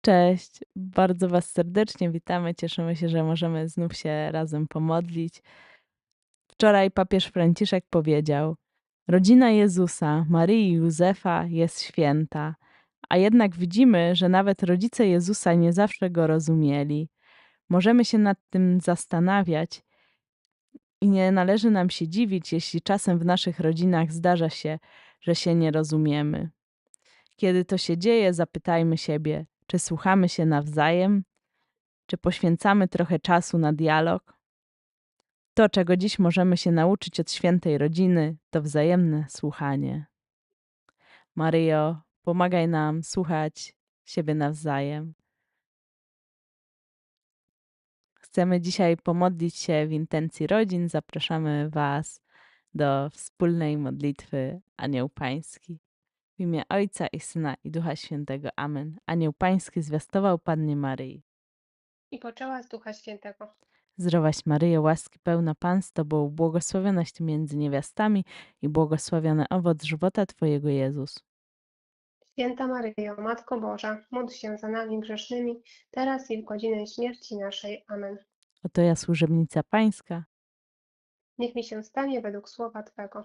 Cześć, bardzo Was serdecznie witamy. Cieszymy się, że możemy znów się razem pomodlić. Wczoraj papież Franciszek powiedział: Rodzina Jezusa, Maryi i Józefa jest święta, a jednak widzimy, że nawet rodzice Jezusa nie zawsze go rozumieli. Możemy się nad tym zastanawiać i nie należy nam się dziwić, jeśli czasem w naszych rodzinach zdarza się, że się nie rozumiemy. Kiedy to się dzieje, zapytajmy siebie, czy słuchamy się nawzajem, czy poświęcamy trochę czasu na dialog. To, czego dziś możemy się nauczyć od świętej rodziny, to wzajemne słuchanie. Maryjo, pomagaj nam słuchać siebie nawzajem. Chcemy dzisiaj pomodlić się w intencji rodzin. Zapraszamy Was do wspólnej modlitwy Anioł Pański. W imię Ojca i Syna i Ducha Świętego. Amen. Anioł Pański zwiastował Pannie Maryi. i poczęła z Ducha Świętego. Zdrowaś Maryjo, łaski pełna Pan z Tobą, błogosławionaś Ty między niewiastami i błogosławiony owoc żywota Twojego Jezus. Święta Maryjo, Matko Boża, módl się za nami grzesznymi, teraz i w godzinę śmierci naszej. Amen. Oto ja służebnica Pańska. Niech mi się stanie według słowa Twego.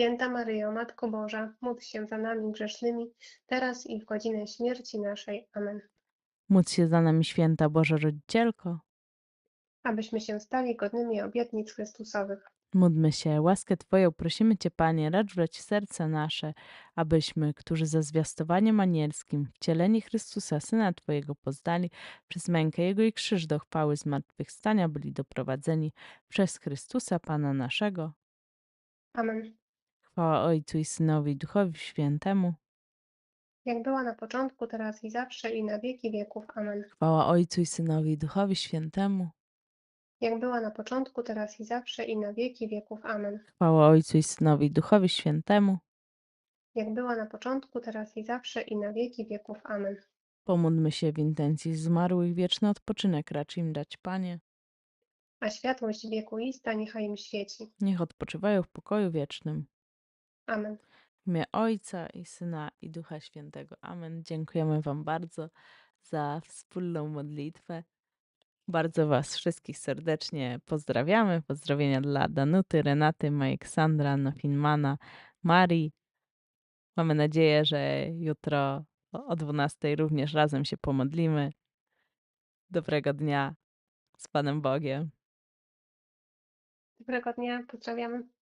Święta Maryjo, Matko Boża, módl się za nami grzesznymi, teraz i w godzinę śmierci naszej. Amen. Módl się za nami święta Boża Rodzicielko. Abyśmy się stali godnymi obietnic Chrystusowych. Módlmy się, łaskę Twoją prosimy Cię, Panie, racz wleć serce nasze, abyśmy, którzy za zwiastowaniem anielskim, wcieleni Chrystusa, Syna Twojego poznali, przez mękę Jego i krzyż do chwały zmartwychwstania byli doprowadzeni przez Chrystusa, Pana naszego. Amen. Chwała Ojcu i Synowi i Duchowi Świętemu. Jak była na początku, teraz i zawsze i na wieki wieków. Amen. Chwała Ojcu i Synowi i Duchowi Świętemu. Jak była na początku, teraz i zawsze i na wieki wieków. Amen. Chwała Ojcu i Synowi i Duchowi Świętemu. Jak była na początku, teraz i zawsze i na wieki wieków. Amen. Pomódlmy się w intencji zmarłych, wieczny odpoczynek racz im dać, Panie. A światłość wiekuista niechaj im świeci. Niech odpoczywają w pokoju wiecznym. Amen. W imię Ojca i Syna i Ducha Świętego. Amen. Dziękujemy Wam bardzo za wspólną modlitwę. Bardzo Was wszystkich serdecznie pozdrawiamy. Pozdrowienia dla Danuty, Renaty, Aleksandra, Nofinmana, Marii. Mamy nadzieję, że jutro o 12 również razem się pomodlimy. Dobrego dnia z Panem Bogiem. Dobrego dnia. Pozdrawiamy.